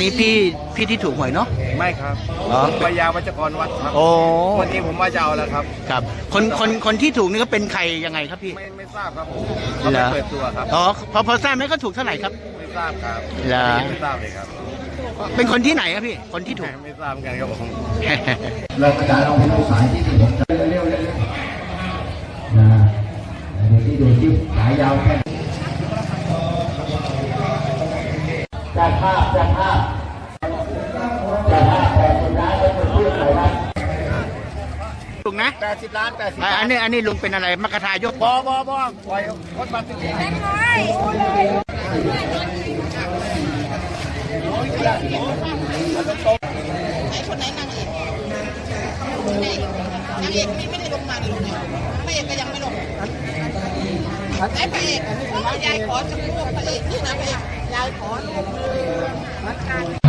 นนี้พี่พี่ที่ถูกหวยเนาะ ไม่ครับเหรอ พยาวัจกรวัดครับโอ้วันนี้ผมมาจะเอาแล้วครับ ครับ คนคนคนที่ถูกนี่ก็เป็นใครยังไงครับพี่ ไม่ไม่ทราบครับผมเขาไม่เปิดตัวครับ อ๋อพอพอทราบไหมก็ถูกเท่าไหร่ครับ ไม่ทราบครับเหรอ ไม่ทราบเลยครับ เป็นคนที่ไหนครับพี่ คนที่ถูก ไม่ทราบเหมือนกันครับผม เรากระจายเอาไปเอาสายที่ถึงผมจะเร็วๆเร็วๆนะดูที่ดูที่สายยาวแค่ จัดภาพจัดภาพจัดภาพแต่สุดท้ายก็จะพูดอะไรนะถูกนะแปดสิบล้านแปดสิบอันนี้อันนี้ลุงเป็นอะไรมกทายกบอบอบอปล่อยคนมาติดคนไหนนางเอกนางเอกไม่ได้ลงมาเลยพระเอกก็ยังไม่ลงไอ้พระเอกยายขอสักลูกพระเอกนี่นะพระเอก ยายขอลูกเลยเ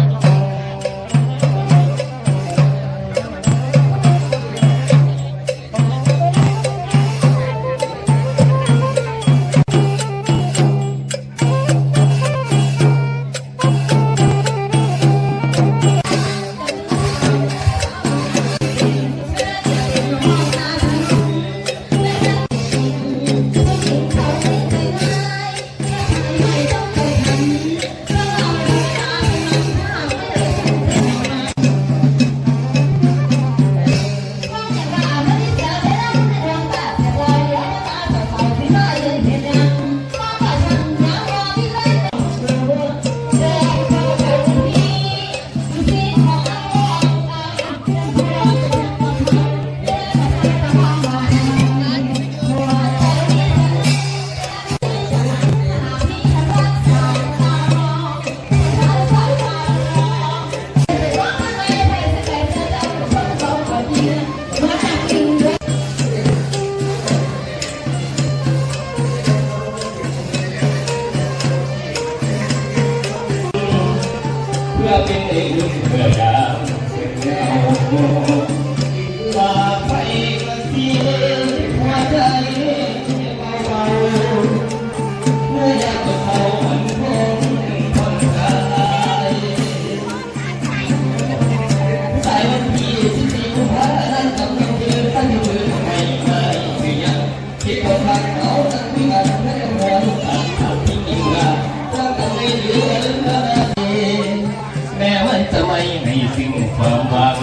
วัน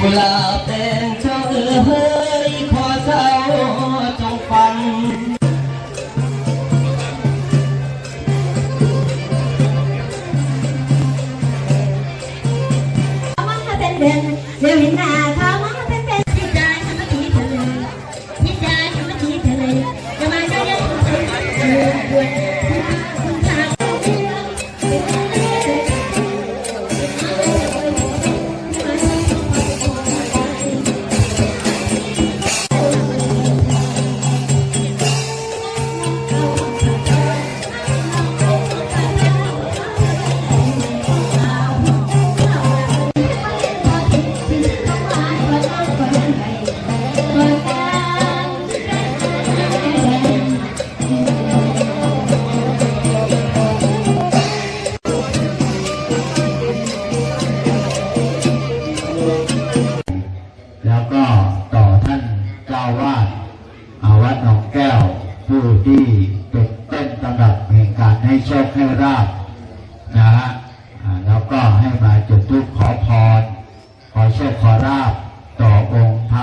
กุลาบแดงเจ้าเอ๋ย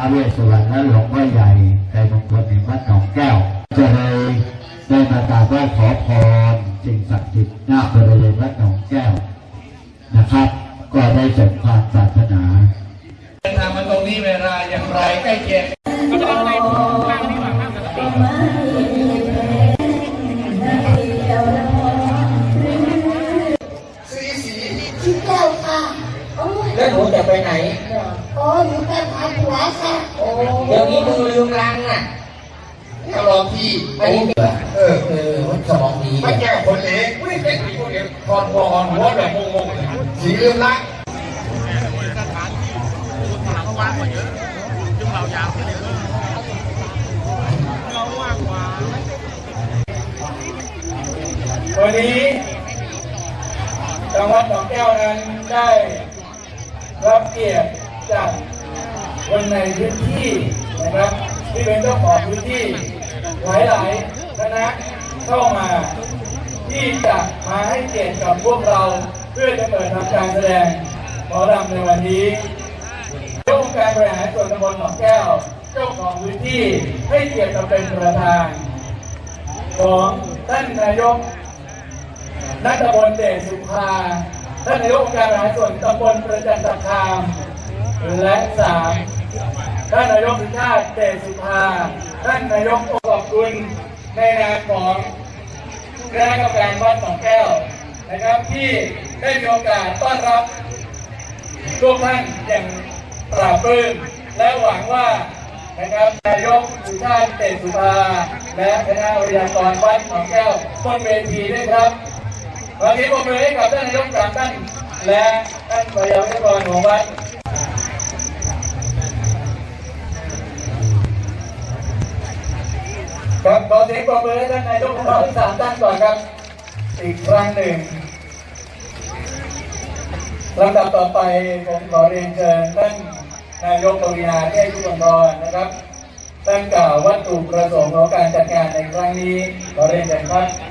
เวสสุวรรณและหลวงพ่อใหญ่ในมงคลแห่งวัดหนองแก้วจะเลยได้มากราบไหว้ขอพรสิ่งศักดิ์สิทธิ์หน้าบริเวณวัดหนองแก้วนะครับ ก็ได้สมความปรารถนาเดินทางมาตรงนี้เวลาอย่างไรใกล้เคียง แล้วหนูจะไปไหนโอ้ยหนูไปหาผัวค่ะเดี๋ยวนี้มึงลืมรังอะลก็รอที่ไม่เออเออสมองดีไม่แก้คนเองไม่เป็นคนเองพอพอหัวแบบงงๆสีเรื่องละวันนี้จังหวัดหนองแก้วนั้นได้ รับเกียรติจากคนในพื้นที่นะครับ ที่เป็นเจ้าของพื้นที่หลายๆคณะเข้ามาที่จะมาให้เกียรติกับพวกเราเพื่อจะเปิดทำการแสดงหมอรำในวันนี้เจ้าองการบริหารส่วนตำบลหนองแก้ว เจ้าของพื้นที่ให้เกียรติมาเป็นประธานของท่านนายกนัทบลเดชสุภา ท่านนายกองค์การบริหารส่วนตำบลประจันตคามและสามท่านนายกสุชาติเดชสุภา ท่านนายกขอบคุณในนามของคณะกรรมการวัดหนองแก้วนะครับที่ได้มีโอกาสต้อนรับทุกท่านอย่างปราบปลื้มและหวังว่านะครับนายกสุชาติเดชสุภา และคณะวิทยารวัดหนองแก้วบนเวทีด้วยครับ วันนี้ผมเลยกับท่านนายกสามท่านและท่านวิทยกรของวัดครับขอเสียงปรบมือให้ท่านนายกของเราทั้งสามท่านก่อนครับ อีกครั้งหนึ่งลำดับต่อไปผมขอเรียนเชิญท่านนายกปวีนาเทพยุทธรนะครับท่านกล่าววัตถุประสงค์ของการจัดงานในครั้งนี้ขอเรียนเชิญครับ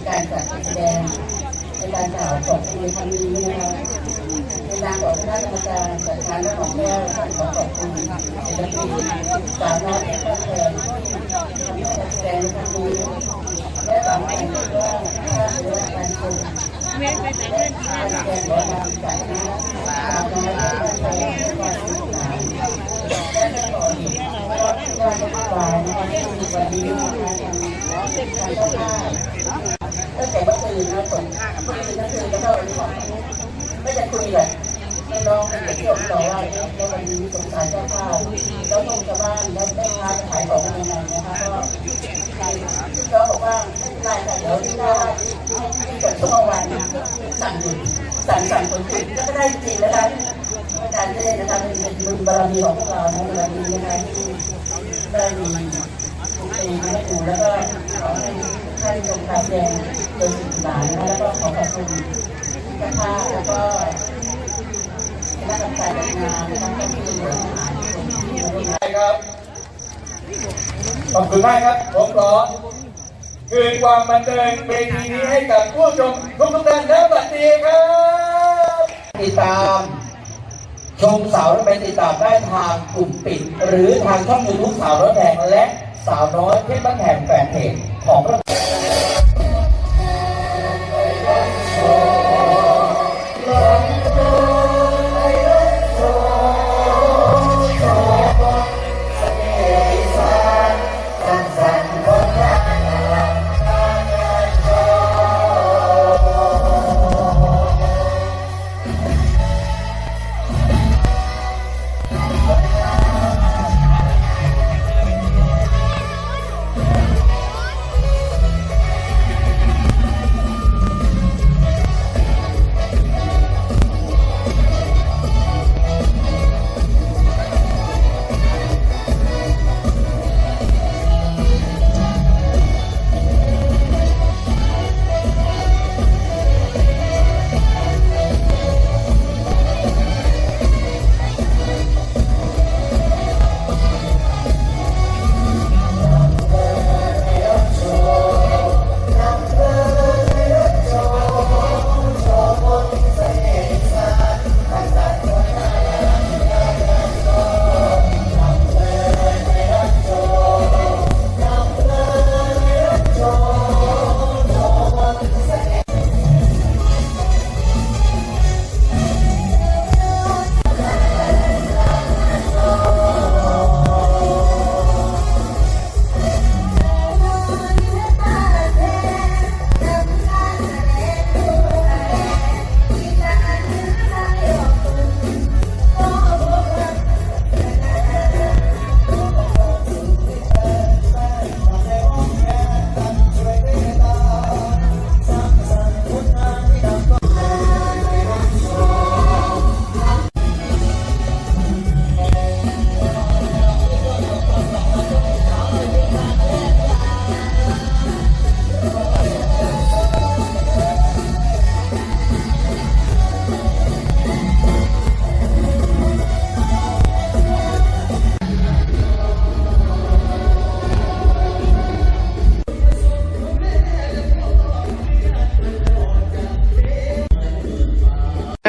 กอนในราคานะคะท่านสุชาติสุภาที่องค์การบริหารตำบลบันเป็นกรรมการวัดหนองแก้วท่านนะคะท่านขอกล่าวถึงวัตถุประสงค์ของการจัดงานในครั้งนี้คืองานแก้บนนะคะเพื่อพระเพลงโดยคณะเจ้าจารศิลป์ของตำรับปริญญานะคะและได้ตั้งเป้าหมายให้มีการกระทำเป็นตัวแทนในการจัดแสดงในการกล่าวขอบคุณครั้งนี้นะคะในนามของคณะกรรมการจัดการและของแก้วท่านขอขอบคุณศิลปินสาวน้อยเพชรบ้านแพงที่ทำให้การแสดงในครั้งนี้และหวังเป็นว่าถ้าเกิดการชมและการแสดงหมอลำจากคณะสาวน้อยเพชรบ้านแพงความสนุกสนานและขอนที่ว่าจะมาบ่ายนะคะที่มีวันนี้นะคะทางการเจ้า ตั้งแต่เมื่อคืนนะฝนเมื่อคืนนั่นคือก็วันนี้ของไม่จะคุยเลยไม่ร้องเป็นเที่ยวต่อว่าแล้ววันนี้สงสารเจ้าภาพแล้วลงชาวบ้านแล้วได้ค้าขายของกันยังไงนะคะก็ที่เขาบอกว่าไม่เป็นไรแต่เดี๋ยวที่ว่าที่เกิดช่วงวันสั่งหยุดสั่งสั่งคนหยุดก็ได้จริงนะคะอาจารย์เล่นนะคะเป็นบุญบารมีของพวกเราในวันนี้นะคะที่ได้มี ปีนี้ถูแล้วก็ขอให้ท่านจงการแสดงโดยสุขสานนะคะแล้วก็ขอขอบคุณกระทาแล้วก็คณะกรรมการงานทั้งที่ารส่วนที่บริหารครับขอบคุณมากครับผมขอคืนความบันเทิงเวทีนี้ให้กับผู้ชมทุกท่านและสวัสดีครับติดตามชมสาวรถแดงติดตามได้ทางกลุ่มปิด หรือทางช่องยูทูบสาวรถแดงและ สาวน้อยเพชรบ้านแหงแฟนเพจของรา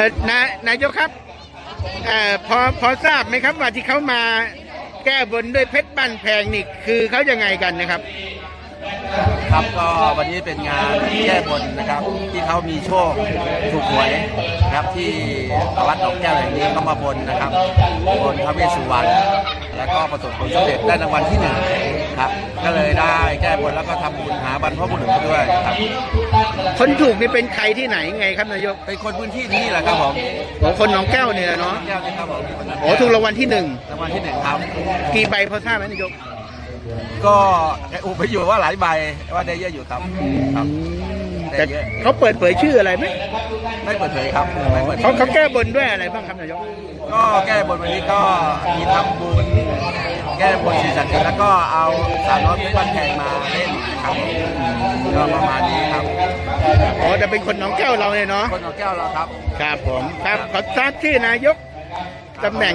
อ่อนายนายกครับเออพอพอทราบไหมครับว่าที่เขามาแก้บนด้วยเพชรบ้านแพงนี่คือเขายังไงกันนะครับ ครับก็วันนี้เป็นงานแก้บนนะครับ ที่เขามีโชคถูกหวยนะครับที่วัดหนองแก้วแห่งนี้เขามาบนนะครับบนพระเวสสุวรรณ แล้วก็ประสบผลสำเร็จได้รางวัลที่หนึ่งครับ ก็เลยได้แก้บนแล้วก็ทำบุญหาบรรพบุรุษไปด้วยครับ คนถูกนี่เป็นใครที่ไหนไงครับนายกเป็นคนพื้นที่นี่แหละครับผมโอ้คนหนองแก้วเนี่ยเนาะแก้วนี่ครับผมโอ้ถูกรางวัลที่หนึ่งรางวัลที่หนึ่งครับ กี่ใบพอทราบไหมนายกก็อุปอยู่ว่าหลายใบว่าได้เยอะอยู่ครับครับ แต่เขาเปิดเผยชื่ออะไรไหมไม่เปิดเผยครับไม่เปิดเผเขายเขาแก้บนด้วยอะไรบ้างครับนายกก็แก้บนวันนี้ก็มีทำบุญแก้บนศีรษะเกิดแล้วก็เอาสาวน้อยเพชรบ้านแพงมาเล่นนะครับก็ประมาณนี้ครับอ๋อแต่เป็นคนหนองแก้วเราเนี่ยเนาะคนเอาแก้วเราครับ ครับผมครับขอทราบชื่อนายกตำแหน่ง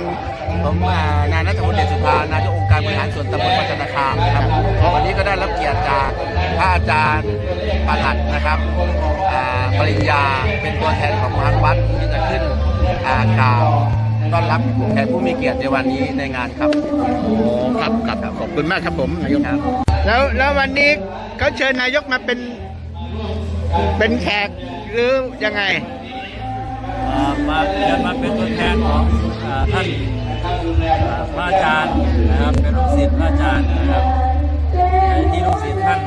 ผมอ่านายนัทวุฒิเดชสุภานายกองค์การบริหารส่วนตำบลวัฒนาคามครับวันนี้ก็ได้รับเกียรติจากพระอาจารย์ปลัดนะครับอ่าปริญญาเป็นตัวแทนของทางวัดที่จะขึ้นอ่ากล่าวต้อนรับแขกผู้มีเกียรติในวันนี้ในงานครับโอ้ครับครับขอบคุณมากครับผมนายกครับแล้วแล้ววันนี้เขาเชิญนายกมาเป็นเป็นแขกหรือยังไงอ่ามาเชิญมาเป็นตัวแทนของอ่าท่านอ่า พระอาจารย์นะครับเป็นลูกศิษย์พระอาจารย์นะครับที่ลูกศิษย์ท่าน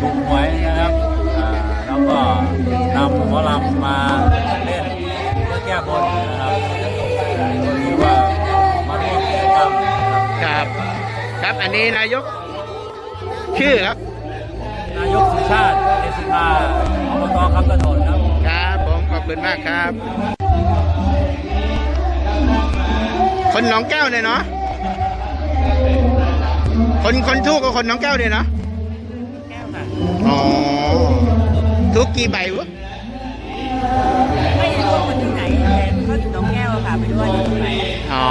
ถูกหวยนะครับอ่าแล้วก็นำหมอลำมาเล่นเพื่อแก้บนนะครับก็ถือว่ามาร่วมกิจกรรมนะครับครับ ครับอันนี้นายกชื่อครับ นายกสุชาติเดชสุภาอบตคำตะโนนครับ ครับผมขอบคุณมากครับ คนหนองแก้วเนี่ยเนาะคนคนทุกข์กับคนหนองแก้วเนี่ยเนาะอ๋อทุกกี่ใบวะไม่รู้ว่าคนที่ไหนแต่เขาอยู่หนองแก้วอะค่ะไม่รู้ว่าอยู่ที่ไหนอ๋อ